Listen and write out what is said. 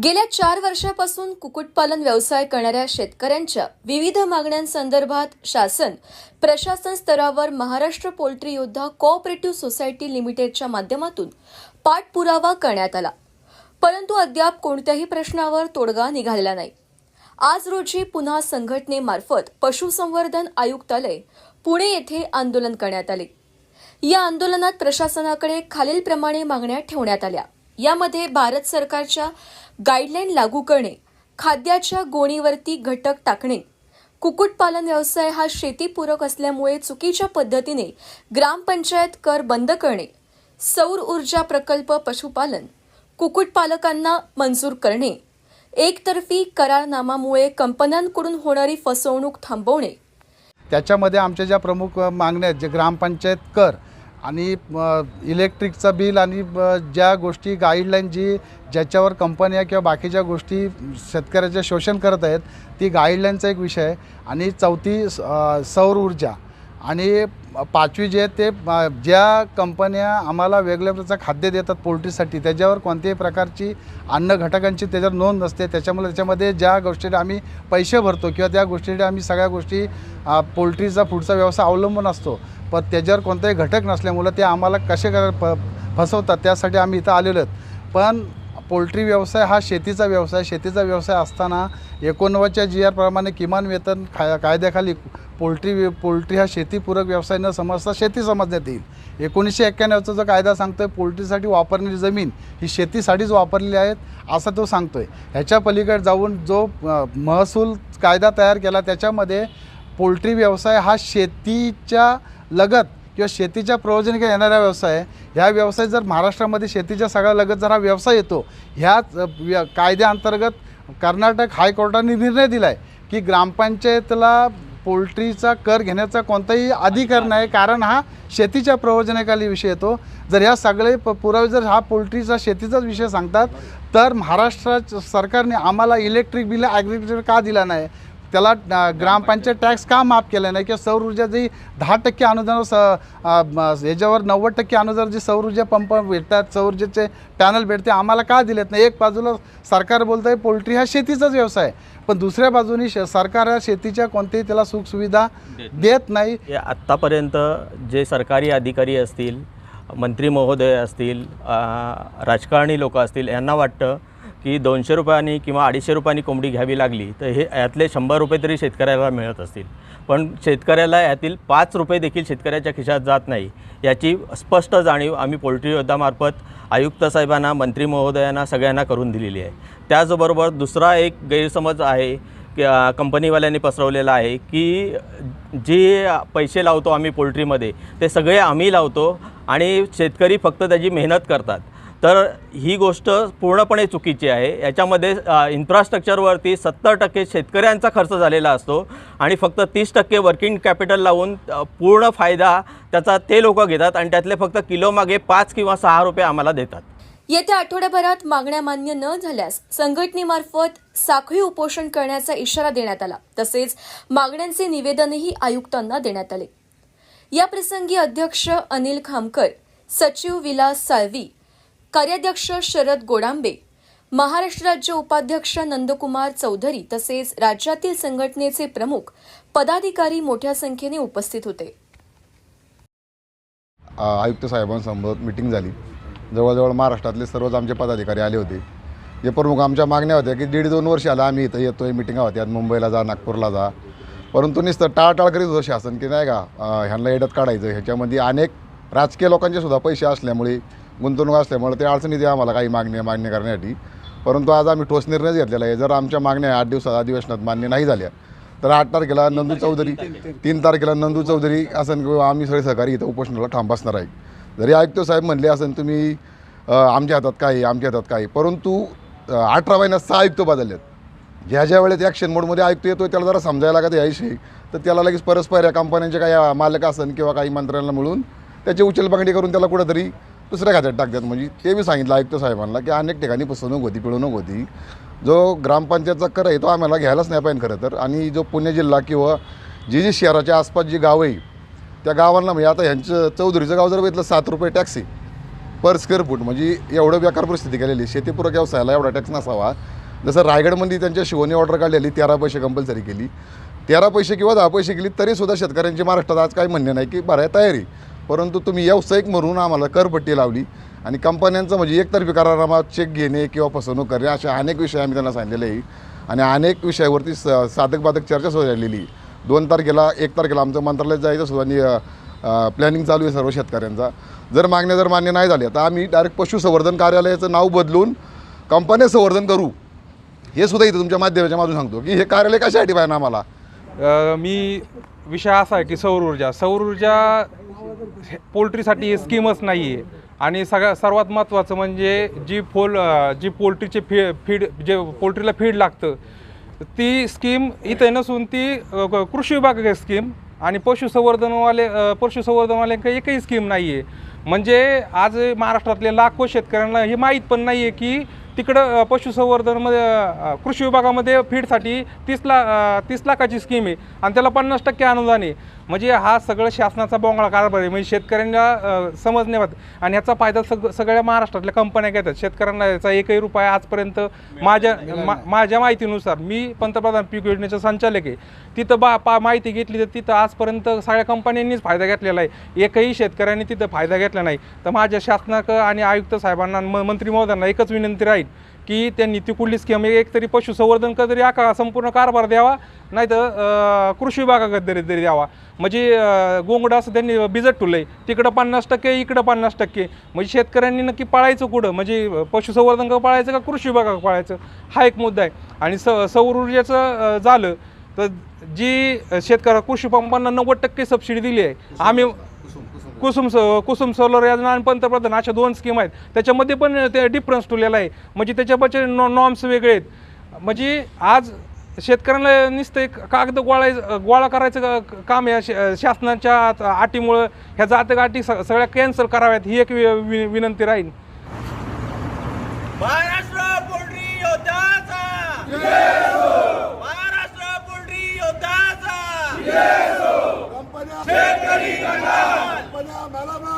गेल्या चार वर्षापासून कुक्कुटपालन व्यवसाय करणाऱ्या शेतकऱ्यांच्या विविध मागण्यांसंदर्भात शासन प्रशासन स्तरावर Maharashtra poultry Yoddha cooperative society लिमिटेडच्या माध्यमातून पाठपुरावा करण्यात आला. परंतु अद्याप कोणत्याही प्रश्नावर तोडगा निघालेला नाही. आज रोजी पुन्हा संघटनेमार्फत पशुसंवर्धन आयुक्तालय पुणे येथे आंदोलन करण्यात आले. या आंदोलनात प्रशासनाकडे खालीलप्रमाणे मागण्या ठेवण्यात आल्या. यामध्ये भारत सरकारच्या गाईडलाईन लागू करणे खाद्याच्या गोणीवरती घटक टाकणे. कुक्कुटपालन व्यवसाय हा शेतीपूरक असल्यामुळे चुकीच्या पद्धतीने ग्रामपंचायत कर बंद करणे. सौर ऊर्जा प्रकल्प पशुपालन कुक्कुटपालकांना मंजूर करणे. एकतर्फी करारनामामुळे कंपन्यांकडून होणारी फसवणूक थांबवणे. त्याच्यामध्ये आमच्या ज्या प्रमुख मागण्या आहेत जे ग्रामपंचायत कर आणि इलेक्ट्रिकचं बिल आणि ज्या गोष्टी गाईडलाईन जी ज्याच्यावर कंपन्या किंवा बाकीच्या गोष्टी शेतकऱ्याचे शोषण करत आहेत ती गाईडलाईनचा एक विषय आहे. आणि चौथी स- सौर ऊर्जा. आणि पाचवी जे आहे ते ज्या कंपन्या आम्हाला वेगवेगळ्या प्रकारचं खाद्य देतात पोल्ट्रीसाठी त्याच्यावर कोणत्याही प्रकारची अन्न घटकांची त्याच्यावर नोंद नसते. त्याच्यामुळे त्याच्यामध्ये ज्या गोष्टीला आम्ही पैसे भरतो किंवा त्या गोष्टीला आम्ही सगळ्या गोष्टी पोल्ट्रीचा पुढचा व्यवसाय अवलंबून असतो. पण त्याच्यावर कोणताही घटक नसल्यामुळं ते आम्हाला कसे करा प फसवतात त्यासाठी आम्ही इथं आलेलो आहेत. पण पोल्ट्री व्यवसाय हा शेतीचा व्यवसाय. शेतीचा व्यवसाय असताना एकोणनव्वदच्या जी आरप्रमाणे किमान वेतन खा कायद्याखाली पोल्ट्री पोल्ट्री हा शेतीपूरक व्यवसाय न समजता शेती समजण्यात येईल. एकोणीसशे एक्क्याण्णवचा जो कायदा सांगतोय पोल्ट्रीसाठी वापरलेली जमीन ही शेतीसाठीच वापरलेली आहेत असं तो सांगतोय. ह्याच्या पलीकडे जाऊन जो महसूल कायदा तयार केला त्याच्यामध्ये पोल्ट्री व्यवसाय हा शेतीच्या लगत किंवा शेतीच्या प्रयोजनिक येणारा व्यवसाय आहे. ह्या व्यवसाय जर महाराष्ट्रामध्ये शेतीच्या सगळ्या लगत जर हा व्यवसाय येतो ह्याच कायद्याअंतर्गत कर्नाटक हायकोर्टाने निर्णय दिला आहे की ग्रामपंचायतला पोल्ट्रीचा कर घेण्याचा कोणताही अधिकार नाही. कारण हा शेतीच्या प्रयोजनाखाली विषय येतो. जर ह्या सगळे प पुरावे जर हा पोल्ट्रीचा शेतीचाच विषय सांगतात तर महाराष्ट्र सरकारने आम्हाला इलेक्ट्रिक बिल ॲग्रिकल्चर का दिला नाही? त्याला ग्रामपंचायत टॅक्स का माफ केला नाही? किंवा सौर ऊर्जा जी दहा टक्के अनुदान स याच्यावर नव्वद टक्के अनुदान जे सौर ऊर्जा पंप भेटतात सौर ऊर्जेचे पॅनल भेटते आम्हाला का दिलेत नाही? एक बाजूला सरकार बोलतं आहे पोल्ट्री हा शेतीचाच व्यवसाय आहे. पण दुसऱ्या बाजूनी श सरकार हा शेतीच्या कोणत्याही त्याला सुखसुविधा देत नाही. हे आत्तापर्यंत जे सरकारी अधिकारी असतील मंत्री महोदय असतील राजकारणी लोक असतील यांना वाटतं की दोनशे रुपयांनी किंवा अडीचशे रुपयांनी कोंबडी घ्यावी लागली तर हे यातले शंभर रुपये तरी शेतकऱ्याला मिळत असतील. पण शेतकऱ्याला यातील पाच रुपये देखील शेतकऱ्याच्या खिशात जात नाही याची स्पष्ट जाणीव आम्ही पोल्ट्री योद्धामार्फत आयुक्त साहेबांना मंत्री महोदयांना सगळ्यांना करून दिलेली आहे. त्याचबरोबर दुसरा एक गैरसमज आहे की कंपनीवाल्यांनी पसरवलेला आहे की जे पैसे लावतो आम्ही पोल्ट्रीमध्ये ते सगळे आम्ही लावतो आणि शेतकरी फक्त त्याची मेहनत करतात. तर ही गोष्ट पूर्णपणे चुकीची आहे. याच्यामध्ये इन्फ्रास्ट्रक्चरवरती सत्तर टक्के शेतकऱ्यांचा खर्च झालेला असतो आणि फक्त तीस टक्के वर्किंग कॅपिटल लावून पूर्ण फायदा त्याचा ते लोक घेतात आणि त्यातले फक्त किलोमागे पाच किंवा सहा रुपये आम्हाला देतात. येत्या आठवड्याभरात मागण्या मान्य न झाल्यास संघटनेमार्फत साखळी उपोषण करण्याचा इशारा देण्यात आला. तसेच मागण्यांचे निवेदनही आयुक्तांना देण्यात आले. या प्रसंगी अध्यक्ष अनिल खामकर सचिव विलास साळवी कार्याध्यक्ष शरद गोडांबे महाराष्ट्र राज्य उपाध्यक्ष नंदकुमार चौधरी तसेच राज्यातील संघटनेचे प्रमुख पदाधिकारी मोठ्या संख्येने उपस्थित होते. आयुक्त साहेबांसमोर मिटिंग झाली. जवळजवळ महाराष्ट्रातले सर्वच आमचे पदाधिकारी आले होते. जे प्रमुख आमच्या मागण्या होत्या की दीड दोन वर्ष आला आम्ही इथं येतोय मिटिंगा होत्या मुंबईला जा नागपूरला जा. परंतु नुसतं टाळटाळ करीत होतं शासन की नाही का ह्यांना येडत काढायचं. ह्याच्यामध्ये अनेक राजकीय लोकांचे सुद्धा पैसे असल्यामुळे गुंतवणूक असल्यामुळे ते अडचणी द्या आम्हाला काही मागणी मागणी करण्यासाठी. परंतु आज आम्ही ठोस निर्णय घेतलेला आहे. जर आमच्या मागण्या आठ दिवसात अधिवेशनात मान्य नाही झाल्या तर आठ तारखेला नंदू चौधरी तीन तारखेला नंदू चौधरी असं किंवा आम्ही सगळे सहकारी इथं उपोषणाला ठाम बसणार आहे. जरी आयुक्त साहेब म्हणले असेल तुम्ही आमच्या हातात काय आहे, आमच्या हातात काय आहे. परंतु अठरा महिन्यात सहा आयुक्त बदललेत. ज्या ज्या वेळेत ॲक्शन मोडमध्ये आयुक्त येतो त्याला जरा समजायला लागत याविषयी. तर त्याला लगेच परस्पर या कंपन्यांचे काही मालक असन किंवा काही मंत्र्यांना मिळून त्याची उचलबांगडी करून त्याला कुठंतरी दुसऱ्या खात्यात टाकतात. म्हणजे ते मी सांगितलं आयुक्त साहेबांना की अनेक ठिकाणी फसवणूक होती पिळवणूक होती. जो ग्रामपंचायतचा कर आहे तो आम्हाला घ्यायलाच नाही पाहिजे खरं तर. आणि जो पुणे जिल्हा किंवा जी जी शहराच्या आसपास जी गावं आहे त्या गावांना म्हणजे आता ह्यांचं चौधरीचं गाव जर बघितलं सात रुपये टॅक्स आहे. पर स्क्वेअर फूट म्हणजे एवढं बेकार परिस्थिती केलेली शेतीपूरक व्यवसायाला एवढा टॅक्स नसावा. जसं रायगडमध्ये त्यांच्या शिवणी ऑर्डर काढलेली तेरा पैसे कंपल्सरी केली. तेरा पैसे किंवा दहा पैसे केली तरीसुद्धा शेतकऱ्यांची महाराष्ट्रात आज काही म्हणणे नाही की बऱ्या तयारी. परंतु तुम्ही व्यावसायिक म्हणून आम्हाला करपट्टी लावली आणि कंपन्यांचं म्हणजे एकतर्फी करारामात चेक घेणे किंवा फसवणूक करणे असे अनेक विषय आम्ही त्यांना सांगितलेले आहे. आणि अनेक विषयावरती स साधक बाधक चर्चा सुरू झालेली दोन तारखेला एक तारखेला आमचं मंत्रालयात जायचं सुद्धा आणि प्लॅनिंग चालू आहे सर्व शेतकऱ्यांचा. जर मागण्या जर मान्य नाही झाल्या तर आम्ही डायरेक्ट पशुसंवर्धन कार्यालयाचं नाव बदलून कंपन्या संवर्धन करू. हे सुद्धा इथं तुमच्या माध्यमाच्या माधून सांगतो की हे कार्यालय कशासाठी पाहिजे आम्हाला? मी विषय असा आहे की सौर ऊर्जा. सौर ऊर्जा पोल्ट्रीसाठी ही स्कीमच नाही आहे. आणि सगळ्या सर्वात महत्त्वाचं म्हणजे जी फोल जी पोल्ट्रीचे फी फीड जे पोल्ट्रीला फीड लागतं ती स्कीम इथे नसून ती कृषी विभागाची स्कीम आणि पशुसंवर्धनवाले पशुसंवर्धनवाले काही एकही स्कीम नाही आहे म्हणजे आज महाराष्ट्रातल्या लाखो शेतकऱ्यांना हे माहीत पण नाही आहे की तिकडं पशुसंवर्धनमध्ये कृषी विभागामध्ये फीडसाठी तीस लाख तीस लाखाची स्कीम आहे. आणि त्याला पन्नास टक्के अनुदान आहे. म्हणजे हा सगळं शासनाचा बोंगळा कारभार आहे. म्हणजे शेतकऱ्यांना समजणे आणि ह्याचा फायदा सग सगळ्या महाराष्ट्रातल्या कंपन्या घेतात. शेतकऱ्यांना याचा एकही रुपया आजपर्यंत माझ्या मा- माझ्या माहितीनुसार मी पंतप्रधान पीक योजनेचे संचालक आहे. तिथं बा पा माहिती घेतली तर तिथं आजपर्यंत सगळ्या कंपन्यांनीच फायदा घेतलेला आहे. एकही शेतकऱ्यांनी तिथं फायदा घेतला नाही. तर माझ्या शासनाक आणि आयुक्त साहेबांना मंत्री महोदयांना एकच विनंती राहील. की त्यांनी ती कुठली स्कीम एक तरी पशुसंवर्धन तरी आका संपूर्ण कारभार द्यावा नाही तर कृषी विभागाकडे तरी तरी द्यावा. म्हणजे गोंगडा गोंगडं असं त्यांनी बिजट ठुलंय तिकडं पन्नास टक्के इकडं पन्नास टक्के. म्हणजे शेतकऱ्यांनी नक्की पाळायचं कुठं? म्हणजे पशुसंवर्धन का पाळायचं का कृषी विभागाकडे पाळायचं? हा एक मुद्दा आहे. आणि स सौर ऊर्जेचं झालं तर जी शेतकऱ्या कृषी पंपांना नव्वद टक्के सबसिडी दिली आहे आम्ही कुसुम स कुसुम सोलर योजना आणि पंतप्रधान अशा दोन स्कीम आहेत. त्याच्यामध्ये पण ते डिफरन्स ठेवलेला आहे. म्हणजे त्याच्यापाचे नॉ नॉर्म्स वेगळे आहेत. म्हणजे आज शेतकऱ्यांना नुसतं एक कागद गोळाय गोळा करायचं काम या शासनाच्या अटीमुळं ह्या जातक अटी सगळ्या कॅन्सल कराव्यात ही एक विनंती राहील महाराष्ट्र महाराष्ट्र 买了吗？